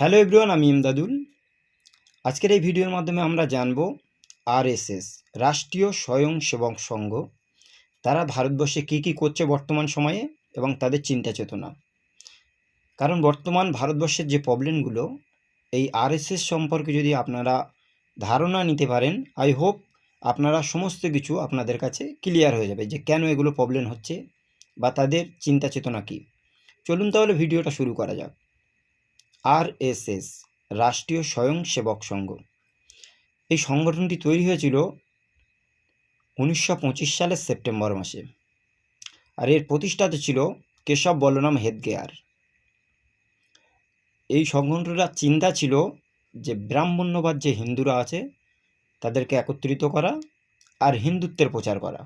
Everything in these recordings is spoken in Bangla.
হ্যালো এভরিওয়ান, আমি ইমদাদুল। আজকের এই ভিডিওর মাধ্যমে আমরা জানব আরএসএস, রাষ্ট্রীয় স্বয়ংসেবক সংঘ, তারা ভারতবর্ষে কী কী করছে বর্তমান সময়ে এবং তাদের চিন্তা চেতনা। কারণ বর্তমান ভারতবর্ষের যে প্রবলেমগুলো, এই আরএসএস সম্পর্কে যদি আপনারা ধারণা নিতে পারেন, আই হোপ আপনারা সমস্ত কিছু আপনাদের কাছে ক্লিয়ার হয়ে যাবে যে কেন এগুলো প্রবলেম হচ্ছে বা তাদের চিন্তা চেতনা কী। চলুন তাহলে ভিডিওটা শুরু করা যাক। আরএসএস, রাষ্ট্রীয় স্বয়ংসেবক সংঘ। এই সংগঠনটি তৈরি হয়েছিল উনিশশো পঁচিশ সালের সেপ্টেম্বর মাসে আর এর প্রতিষ্ঠাতা ছিল কেশব বলরাম হেদগেয়ার। এই সংগঠনটার চিন্তা ছিল যে ব্রাহ্মণ্যবাদ যে হিন্দুরা আছে তাদেরকে একত্রিত করা আর হিন্দুত্বের প্রচার করা।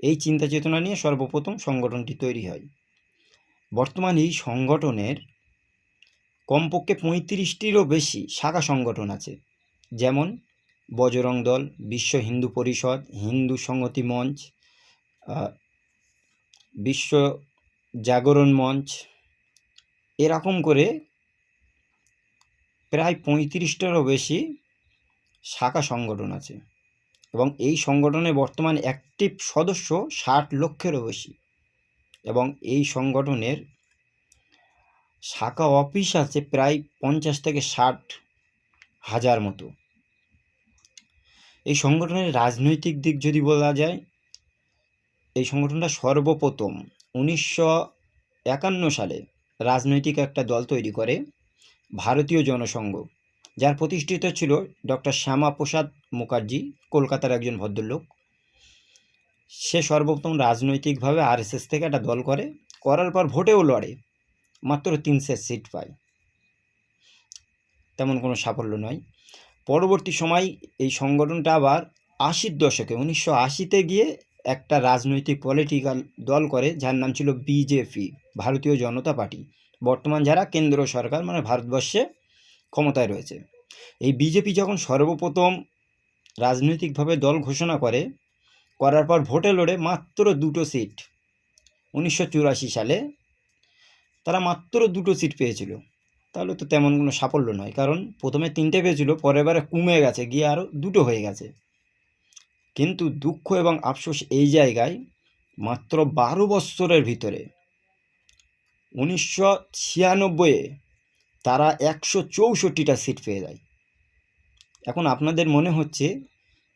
এই চিন্তা চেতনা নিয়ে সর্বপ্রথম সংগঠনটি তৈরি হয়। বর্তমানে এই সংগঠনের কমপক্ষে পঁয়ত্রিশটিরও বেশি শাখা সংগঠন আছে। যেমন বজরং দল, বিশ্ব হিন্দু পরিষদ, হিন্দু সংহতি মঞ্চ বিশ্ব জাগরণ মঞ্চ। এরকম করে প্রায় পঁয়ত্রিশটারও বেশি শাখা সংগঠন আছে। এবং এই সংগঠনে বর্তমান অ্যাক্টিভ সদস্য ষাট লক্ষেরও বেশি। এবং এই সংগঠনের শাখা অফিস আছে প্রায় পঞ্চাশ থেকে ষাট হাজার মতো। এই সংগঠনের রাজনৈতিক দিক যদি বলা যায়, এই সংগঠনটা সর্বপ্রথম উনিশশো একান্ন সালে রাজনৈতিক একটা দল তৈরি করে, ভারতীয় জনসংঘ, যার প্রতিষ্ঠিত ছিল ডক্টর শ্যামাপ্রসাদ মুখার্জি, কলকাতার একজন ভদ্রলোক। সে সর্বপ্রথম রাজনৈতিকভাবে আরএসএস থেকে একটা দল করে, করার পর ভোটেও লড়ে। মাত্র তিনশো সিট পায়। তেমন কোনো সাফল্য নয়। পরবর্তী সময় এই সংগঠনটা আবার আশির দশকে, উনিশশো আশিতে গিয়ে একটা রাজনৈতিক পলিটিক্যাল দল করে, যার নাম ছিল বিজেপি ভারতীয় জনতা পার্টি। বর্তমান যারা কেন্দ্র সরকার মানে ভারতবর্ষে ক্ষমতায় রয়েছে। এই বিজেপি যখন সর্বপ্রথম রাজনৈতিকভাবে দল ঘোষণা করে, করার পর ভোটে লড়ে মাত্র দুটো সিট উনিশশো চুরাশি সালে। তারা মাত্র দুটো সিট পেয়েছিল। তাহলে তো তেমন কোনো সাফল্য নয়, কারণ প্রথমে তিনটে পেয়েছিল, পরের বারে কমে গেছে, গিয়ে আরও দুটো হয়ে গেছে। কিন্তু দুঃখ এবং আফসোস এই জায়গায় মাত্র বারো বৎসরের ভিতরে। উনিশশো ছিয়ানব্বইয়ে তারা একশো চৌষট্টিটা সিট পেয়ে যায়। এখন আপনাদের মনে হচ্ছে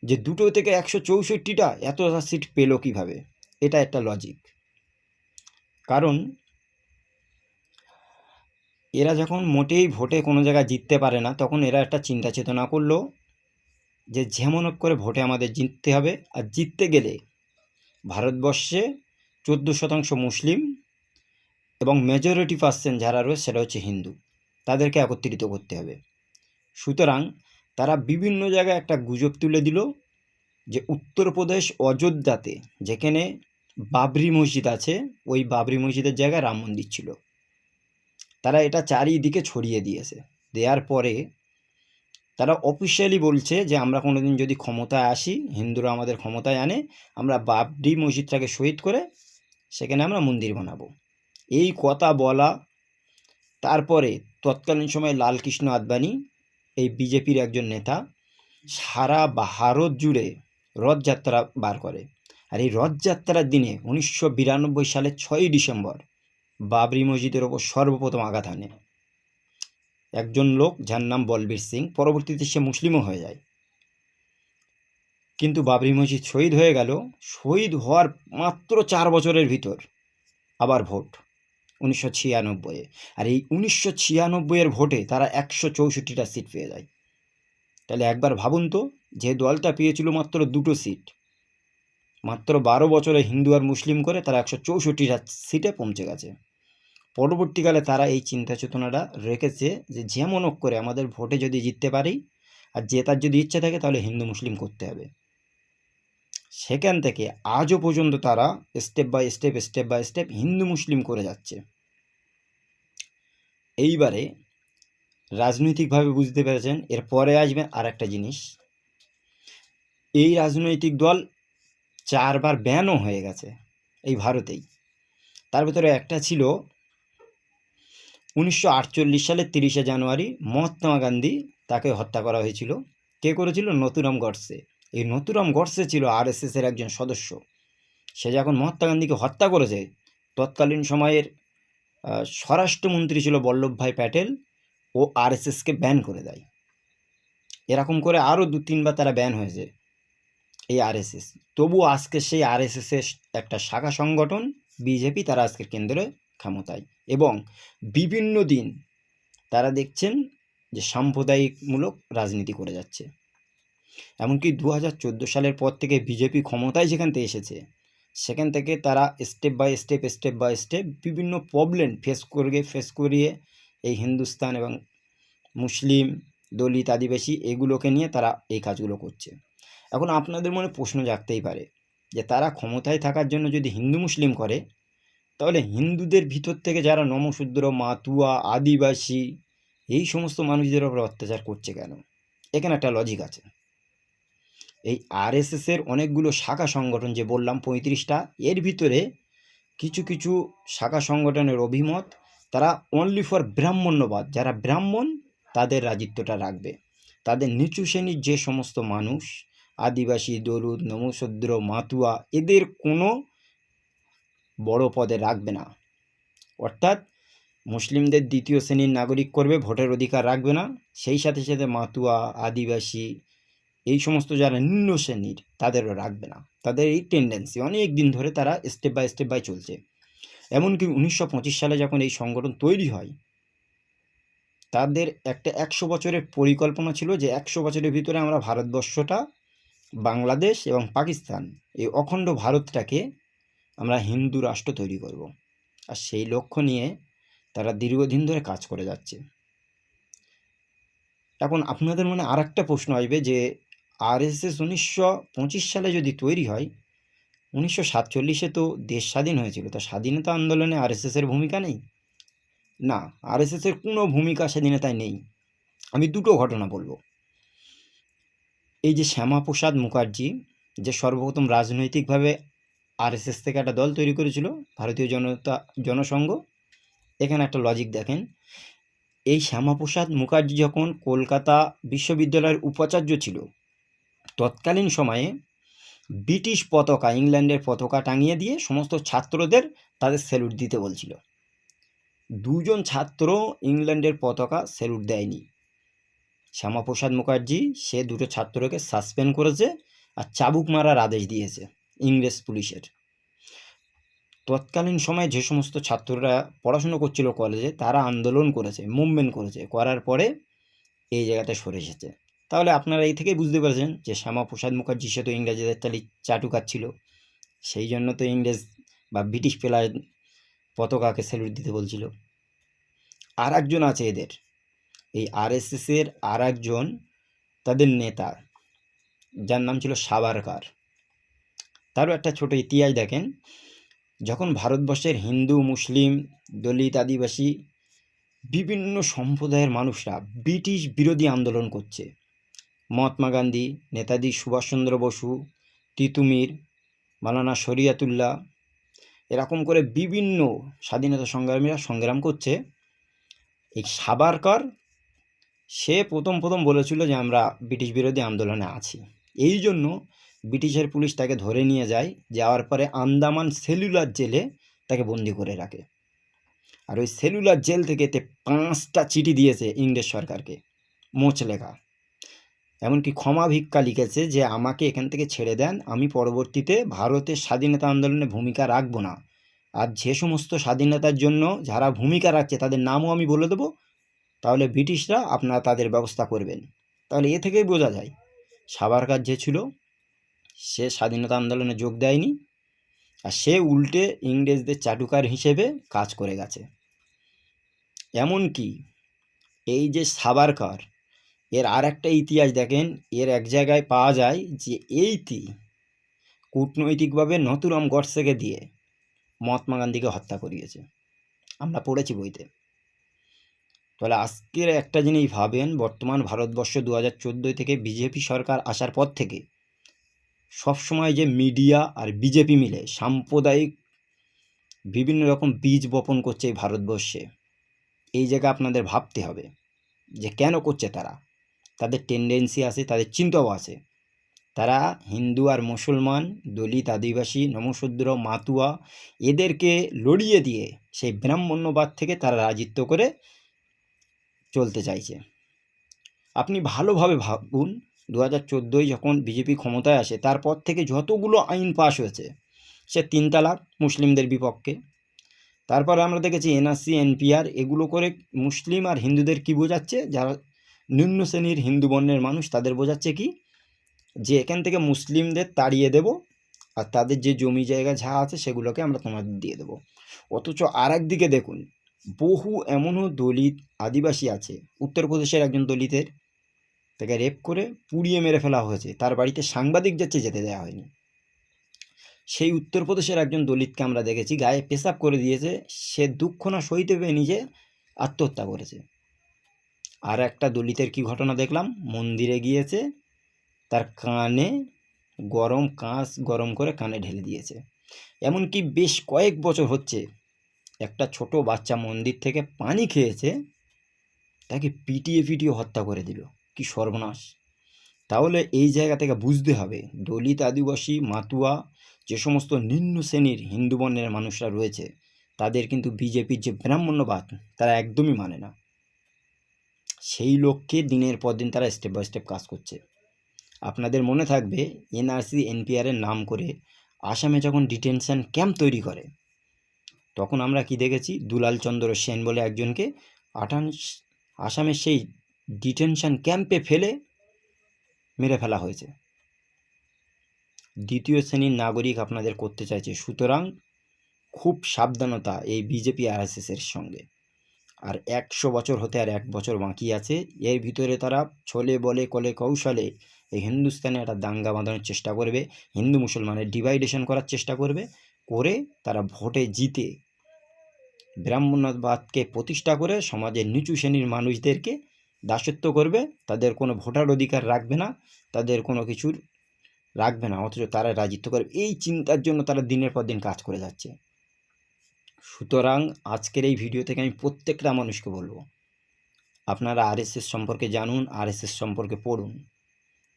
যে দুটো থেকে একশো চৌষট্টিটা এতটা সিট পেল কীভাবে? এটা একটা লজিক কারণ এরা যখন মোটেই ভোটে কোনো জায়গায় জিততে পারে না, তখন এরা একটা চিন্তা চেতনা করল যে যেমন করে ভোটে আমাদের জিততে হবে। আর জিততে গেলে ভারতবর্ষে চোদ্দ শতাংশ মুসলিম এবং মেজরিটি পার্সেন্ট যারা রয়েছে সেটা হচ্ছে হিন্দু। তাদেরকে একত্রিত করতে হবে। সুতরাং তারা বিভিন্ন জায়গায় একটা গুজব তুলে দিল যে উত্তরপ্রদেশ অযোধ্যাতে যেখানে বাবরি মসজিদ আছে, ওই বাবরি মসজিদের জায়গায় রাম মন্দির ছিল। তারা এটা চারিদিকে ছড়িয়ে দিয়েছে। দেওয়ার পরে তারা অফিসিয়ালি বলছে যে, আমরা কোনোদিন যদি ক্ষমতায় আসি, হিন্দুরা আমাদের ক্ষমতায় আনে, আমরা বাবরি মসজিদটাকে শহীদ করে সেখানে আমরা মন্দির বানাবো। এই কথা বলা, তারপরে তৎকালীন সময় লালকৃষ্ণ আদবানি, এই বিজেপির একজন নেতা, সারা ভারত জুড়ে রথযাত্রা বার করে। আর এই রথযাত্রার দিনে উনিশশো বিরানব্বই সালের ছয়ই ডিসেম্বর বাবরি মসজিদের ওপর সর্বপ্রথম আঘাত হানে। একজন লোক, যার নাম বলবীর সিং, পরবর্তীতে সে মুসলিমও হয়ে যায়। কিন্তু বাবরি মসজিদ শহীদ হয়ে গেল। শহীদ হওয়ার মাত্র চার বছরের ভিতর আবার ভোট, উনিশশো ছিয়ানব্বইয়ে। আর এই উনিশশো ছিয়ানব্বইয়ের ভোটে তারা একশো চৌষট্টিটা সিট পেয়ে যায়। তাহলে একবার ভাবুন তো, যে দলটা পেয়েছিল মাত্র দুটো সিট, মাত্র বারো বছরে হিন্দু আর মুসলিম করে তারা একশো চৌষট্টিটা সিটে পৌঁছে গেছে। পরবর্তীকালে তারা এই চিন্তা চেতনাটা রেখেছে যে যেমন করে আমাদের ভোটে যদি জিততে পারি আর জেতার যদি ইচ্ছা থাকে তাহলে হিন্দু মুসলিম করতে হবে। সেখান থেকে আজও পর্যন্ত তারা step by step step by step Hindu Muslim করে যাচ্ছে। এইবারে রাজনৈতিকভাবে বুঝতে পেরেছেন এরপরে আসবে আর একটা জিনিস। এই রাজনৈতিক দল চারবার ব্যানও হয়ে গেছে এই ভারতেই। তার ভিতরে একটা ছিল উনিশশো আটচল্লিশ সালের তিরিশে জানুয়ারি মহাত্মা গান্ধী তাকে হত্যা করা হয়েছিল। কে করেছিল? নতুরাম গডসে। এই নতুরাম গডসে ছিল আর আরএসএসের একজন সদস্য। সে যখন মহাত্মা গান্ধীকে হত্যা করেছে, তৎকালীন সময়ের স্বরাষ্ট্রমন্ত্রী ছিল বল্লভভাই প্যাটেল ও আর আরএসএসকে ব্যান করে দেয়। এরকম করে আরও দু, তিনবার তারা ব্যান হয়েছে এই আরএসএস। তবু আজকে সেই আরএসএসের একটা শাখা সংগঠন, বিজেপি, তারা আজকের কেন্দ্রে ক্ষমতায়। এবং বিভিন্ন দিন তারা দেখছেন যে সাম্প্রদায়িকমূলক রাজনীতি করে যাচ্ছে। এমনকি দু হাজার চোদ্দ সালের পর থেকে বিজেপি ক্ষমতায় যেখান থেকে এসেছে, সেখান থেকে তারা step by step step by step বিভিন্ন প্রবলেম ফেস করিয়ে ফেস করিয়ে এই হিন্দুস্তান এবং মুসলিম দলিত আদিবাসী এগুলোকে নিয়ে তারা এই কাজগুলো করছে। এখন আপনাদের মনে প্রশ্ন জাগতেই পারে যে তারা ক্ষমতায় থাকার জন্য যদি হিন্দু মুসলিম করে তাহলে হিন্দুদের ভিতর থেকে যারা নমশূদ্র, মাতুয়া, আদিবাসী, এই সমস্ত মানুষদের ওপর অত্যাচার করছে কেন? এখানে একটা লজিক আছে। এই আরএসএসের অনেকগুলো শাখা সংগঠন যে বললাম পঁয়ত্রিশটা, এর ভিতরে কিছু কিছু শাখা সংগঠনের অভিমত, তারা অনলি ফর ব্রাহ্মণ্যবাদ, যারা ব্রাহ্মণ তাদের রাজিত্বটা রাখবে। তাদের নিচু শ্রেণির যে সমস্ত মানুষ, আদিবাসী দরুদ নমশূদ্র, মাতুয়া, এদের কোনো বড় পদে রাখবে না। অর্থাৎ মুসলিমদের দ্বিতীয় শ্রেণির নাগরিক করবে, ভোটের অধিকার রাখবে না। সেই সাথে সাথে মাতুয়া, আদিবাসী, এই সমস্ত যারা নিম্ন শ্রেণির, তাদেরও রাখবে না। তাদের এই টেন্ডেন্সি অনেক দিন ধরে তারা স্টেপ বাই স্টেপ বাই চলছে। এমনকি উনিশশো পঁচিশ সালে যখন এই সংগঠন তৈরি হয়, তাদের একটা একশো বছরের পরিকল্পনা ছিল যে একশো বছরের ভিতরে আমরা ভারতবর্ষটা, বাংলাদেশ এবং পাকিস্তান, এই অখণ্ড ভারতটাকে আমরা হিন্দু রাষ্ট্র তৈরি করব। আর সেই লক্ষ্য নিয়ে তারা দীর্ঘদিন ধরে কাজ করে যাচ্ছে। এখন আপনাদের মনে আর একটা প্রশ্ন আসবে যে, আরএসএস উনিশশো পঁচিশ সালে যদি তৈরি হয়, উনিশশো সাতচল্লিশে তো দেশ স্বাধীন হয়েছিল, তা স্বাধীনতা আন্দোলনে আর আরএসএসের ভূমিকা নেই? না আর আরএসএসের কোনো ভূমিকা স্বাধীনতায় নেই। আমি দুটো ঘটনা বলব। এই যে শ্যামাপ্রসাদ মুখার্জি, যে সর্বপ্রথম রাজনৈতিকভাবে আরএসএস থেকে একটা দল তৈরি করেছিল, ভারতীয় জনতা, জনসংঘ। এখানে একটা লজিক দেখেন। এই শ্যামাপ্রসাদ মুখার্জি যখন কলকাতা বিশ্ববিদ্যালয়ের উপাচার্য ছিল, তৎকালীন সময়ে ব্রিটিশ পতাকা, ইংল্যান্ডের পতাকা টাঙিয়ে দিয়ে সমস্ত ছাত্রদের তাদের স্যালুট দিতে বলছিল। দুজন ছাত্র ইংল্যান্ডের পতাকা স্যালুট দেয়নি। শ্যামাপ্রসাদ মুখার্জি, সে দুটো ছাত্রকে সাসপেন্ড করেছে আর চাবুক মারার আদেশ দিয়েছে। ইংরেজ পুলিশের। তৎকালীন সময়ে যে সমস্ত ছাত্ররা পড়াশুনো করছিল কলেজে তারা আন্দোলন করেছে মুভমেন্ট করেছে। করার পরে এই জায়গাতে সরে এসেছে। তাহলে আপনারা এই থেকেই বুঝতে পারছেন যে শ্যামাপ্রসাদ মুখার্জি, সে তো ইংরেজদের তালি চাটু খাচ্ছিল সেই জন্য তো ইংরেজ বা ব্রিটিশ পেলার পতাকাকে স্যালুট দিতে বলছিল। আর একজন আছে এদের। এই আরএসএসের আর একজন তাদের নেতা। যার নাম ছিল সাবারকার তারও একটা ছোট ইতিহাস দেখেন। যখন ভারতবর্ষের হিন্দু, মুসলিম, দলিত, আদিবাসী বিভিন্ন সম্প্রদায়ের মানুষরা ব্রিটিশ বিরোধী আন্দোলন করছে। মহাত্মা গান্ধী, নেতাজি সুভাষচন্দ্র বসু তিতুমির মালানা শরিয়াতুল্লাহ এরকম করে বিভিন্ন স্বাধীনতা সংগ্রামীরা সংগ্রাম করছে। এই সাবারকর সে প্রথম প্রথম বলেছিল যে আমরা ব্রিটিশ বিরোধী আন্দোলনে আছি। এই জন্য ব্রিটিশের পুলিশ তাকে ধরে নিয়ে যায়, যাওয়ার পরে আন্দামান সেলুলার জেলে তাকে বন্দি করে রাখে। আর ওই সেলুলার জেল থেকে তে পাঁচটা চিঠি দিয়েছে ইংরেজ সরকারকে, মোচ লেখা। এমনকি ক্ষমা ভিক্ষা লিখেছে যে, আমাকে এখান থেকে ছেড়ে দেন, আমি পরবর্তীতে ভারতের স্বাধীনতা আন্দোলনে ভূমিকা রাখব না। আর যে সমস্ত স্বাধীনতার জন্য যারা ভূমিকা রাখছে, তাদের নামও আমি বলে দেবো। তাহলে ব্রিটিশরা আপনারা তাদের ব্যবস্থা করবেন। তাহলে এ থেকেই বোঝা যায় সাবারকার যে ছিল সে স্বাধীনতা আন্দোলনে যোগ দেয়নি আর সে উল্টে ইংরেজদের চাটুকার হিসেবে কাজ করে গেছে। এমনকি এই যে সাবারকার, এর আর একটা ইতিহাস দেখেন, এর এক জায়গায় পাওয়া যায় যে এইটি কূটনৈতিকভাবে নতুরাম গডসেকে দিয়ে মহাত্মা গান্ধীকে হত্যা করিয়েছে। আমরা পড়েছি বইতে। তাহলে আজকের একটা জিনিস ভাবেন, বর্তমান ভারতবর্ষ দু হাজার থেকে বিজেপি সরকার আসার পর থেকে সবসময় যে মিডিয়া আর বিজেপি মিলে সাম্প্রদায়িক বিভিন্ন রকম বীজ বপন করছে এই ভারতবর্ষে, এই জায়গা আপনাদের ভাবতে হবে যে কেন করছে তারা? তাদের টেন্ডেন্সি আছে, তাদের চিন্তাও আছে। তারা হিন্দু আর মুসলমান, দলিত, আদিবাসী, নমশূদ্র, মাতুয়া, এদেরকে লড়িয়ে দিয়ে সেই ব্রাহ্মণ্যবাদ থেকে তারা রাজিত্ব করে চলতে চাইছে। আপনি ভালোভাবে ভাবুন দু হাজার চোদ্দোয় যখন বিজেপি ক্ষমতায় আসে, তারপর থেকে যতগুলো আইন পাশ হয়েছে, সে তিন তালাক মুসলিমদের বিপক্ষে। তারপর আমরা দেখেছি এনআরসি, এনপিআর, এগুলো করে মুসলিম আর হিন্দুদের কি বোঝাচ্ছে? যারা নিম্ন শ্রেণির হিন্দু বর্ণের মানুষ, তাদের বোঝাচ্ছে কি? যে এখান থেকে মুসলিমদের তাড়িয়ে দেব, আর তাদের যে জমি জায়গা যা আছে, সেগুলোকে আমরা তোমাদের দিয়ে দেবো। অথচ আর একদিকে দেখুন, বহু এমনও দলিত আদিবাসী আছে, উত্তরপ্রদেশের একজন দলিতের তাকে রেপ করে পুড়িয়ে মেরে ফেলা হয়েছে। তার বাড়িতে সাংবাদিক যাচ্ছে, যেতে দেওয়া হয়নি। সেই উত্তরপ্রদেশের একজন দলিতকে আমরা দেখেছি, গায়ে পেশাব করে দিয়েছে। সে দুঃখ না সইতে পেয়ে নিজে আত্মহত্যা করেছে। আর একটা দলিতের কি ঘটনা দেখলাম? মন্দিরে গিয়েছে, তার কানে গরম কাঁচ গরম করে কানে ঢেলে দিয়েছে। এমনকি বেশ কয়েক বছর হচ্ছে, একটা ছোট বাচ্চা মন্দির থেকে পানি খেয়েছে, তাকে পিটিয়ে পিটিয়ে হত্যা করে দিল। কি সর্বনাশ? তাহলে এই জায়গা থেকে বুঝতে হবে, দলিত আদিবাসী, মাতুয়া, যে সমস্ত নিম্ন শ্রেণির হিন্দু বর্ণের মানুষরা রয়েছে, তাদের কিন্তু বিজেপির যে ব্রাহ্মণ্যবাদ, তারা একদমই মানে না। সেই লক্ষ্যে দিনের পর দিন তারা স্টেপ বাই স্টেপ কাজ করছে। আপনাদের মনে থাকবে, এনআরসি এনপিআরের নাম করে আসামে যখন ডিটেনশন ক্যাম্প তৈরি করে, তখন আমরা কি দেখেছি? দুলাল চন্দ্র সেন বলে একজনকে আটান আসামের সেই ডিটেনশন ক্যাম্পে ফেলে মেরে ফেলা হয়েছে। দ্বিতীয় শ্রেণির নাগরিক আপনাদের করতে চাইছে, সুতরাং খুব সাবধানতা এই বিজেপি আর আরএসএসের সঙ্গে। আর একশো বছর হতে আর এক বছর বাকি আছে, এর ভিতরে তারা ছলে বলে কলে কৌশলে এই হিন্দুস্তানে একটা দাঙ্গা বাঁধানোর চেষ্টা করবে, হিন্দু মুসলমানের ডিভাইডেশন করার চেষ্টা করবে, করে তারা ভোটে জিতে ব্রাহ্মণবাদকে প্রতিষ্ঠা করে সমাজের নিচু শ্রেণির মানুষদেরকে দাসত্ব করবে, তাদের কোনো ভোটার অধিকার রাখবে না, তাদের কোনো কিছুর রাখবে না, অথচ তারা রাজিত্ব করবে এই চিন্তার জন্য তারা দিনের পর দিন কাজ করে যাচ্ছে। সুতরাং আজকের এই ভিডিও থেকে আমি প্রত্যেকটা মানুষকে বলব, আপনারা আরএসএস সম্পর্কে জানুন আরএসএস সম্পর্কে পড়ুন।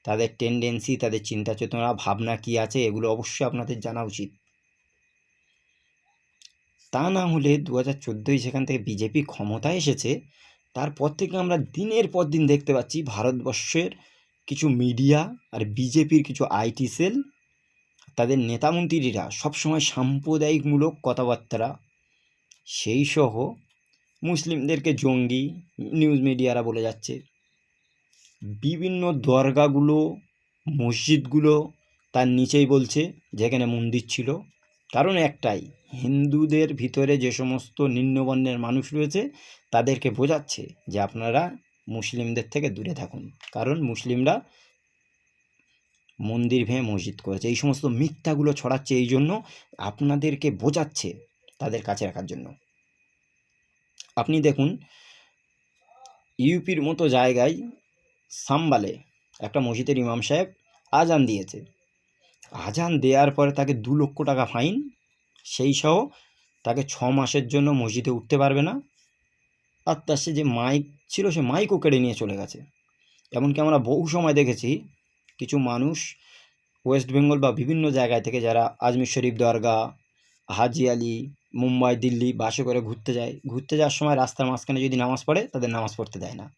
তাদের টেন্ডেন্সি তাদের চিন্তা চেতনা, ভাবনা কি আছে, এগুলো অবশ্যই আপনাদের জানা উচিত। তা না হলে দু হাজার চোদ্দোয় সেখান থেকে বিজেপি ক্ষমতায় এসেছে তারপর থেকে আমরা দিনের পর দিন দেখতে পাচ্ছি ভারতবর্ষের কিছু মিডিয়া আর বিজেপির কিছু আইটি সেল, তাদের নেতামন্ত্রীরা সবসময় সাম্প্রদায়িকমূলক কথাবার্তা সেই সহ মুসলিমদেরকে জঙ্গি, নিউজ মিডিয়ারা বলে যাচ্ছে। বিভিন্ন দরগাগুলো, মসজিদগুলো তার নিচেই বলছে, যেখানে মন্দির ছিল। কারণ একটাই, হিন্দুদের ভিতরে যে সমস্ত নিম্নবর্ণের মানুষ রয়েছে, তাদেরকে বোঝাচ্ছে যে আপনারা মুসলিমদের থেকে দূরে থাকুন। কারণ মুসলিমরা মন্দির ভেঙে মসজিদ করেছে। এই সমস্ত মিথ্যাগুলো ছড়াচ্ছে এই জন্য আপনাদেরকে বোঝাচ্ছে তাদের কাছে রাখার জন্য। আপনি দেখুন, ইউপির মতো জায়গায় সাম্বালে একটা মসজিদের ইমাম সাহেব আজান দিয়েছে। আজান দেওয়ার পরে তাকে দু লক্ষ টাকা ফাইন, সেই সহ তাকে ছ মাসের জন্য মসজিদে উঠতে পারবে না। আর তার সে যে মাইক ছিল, সে মাইকও কেড়ে নিয়ে চলে গেছে। এমনকি আমরা বহু সময় দেখেছি কিছু মানুষ ওয়েস্ট বেঙ্গল বা বিভিন্ন জায়গায় থেকে যারা আজমির শরীফ দরগা হাজি আলি, মুম্বাই, দিল্লি বাসে করে ঘুরতে যায়। ঘুরতে যাওয়ার সময় রাস্তার মাঝখানে যদি নামাজ পড়ে, তাদের নামাজ পড়তে দেয় না।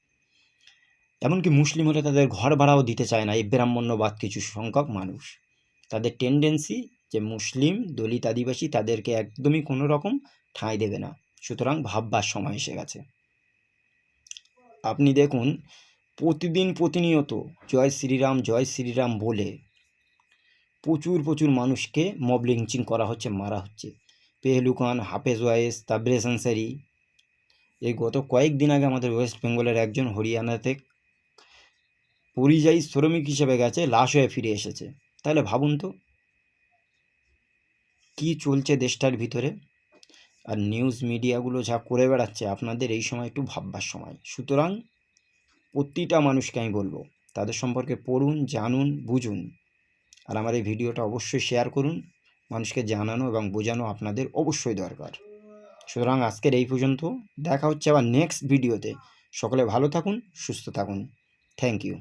এমনকি মুসলিম হলে তাদের ঘর ভাড়াও দিতে চায় না এই ব্রাহ্মণ্যবাদ কিছু সংখ্যক মানুষ। তাদের টেন্ডেন্সি যে মুসলিম দলিত আদিবাসী তাদেরকে একদমই কোনো রকম ঠাঁই দেবে না। সুতরাং ভাববার সময় এসে গেছে। আপনি দেখুন, প্রতিদিন প্রতিনিয়ত জয় শ্রীরাম জয় শ্রীরাম বলে প্রচুর প্রচুর মানুষকে মব লিঞ্চিং করা হচ্ছে, মারা হচ্ছে। পেহলুকান, হাফেজ ওয়াইস তাবরেজ আনসারি, এই গত কয়েকদিন আগে আমাদের ওয়েস্ট বেঙ্গলের একজন হরিয়ানাতে পরিযায়ী শ্রমিক হিসেবে গেছে, লাশ হয়ে ফিরে এসেছে। তাহলে ভাবুন তো। কী চলছে দেশটার ভিতরে? আর নিউজ মিডিয়াগুলো যা করে বেড়াচ্ছে, আপনাদের এই সময় একটু ভাববার সময়। সুতরাং প্রতিটা মানুষকে আমি বলব, তাদের সম্পর্কে পড়ুন, জানুন, বুঝুন। আর আমার এই ভিডিওটা অবশ্যই শেয়ার করুন। মানুষকে জানানো এবং বোঝানো আপনাদের অবশ্যই দরকার। সুতরাং আজকের এই পর্যন্ত, দেখা হচ্ছে আবার নেক্সট ভিডিওতে সকলে ভালো থাকুন, সুস্থ থাকুন। Thank you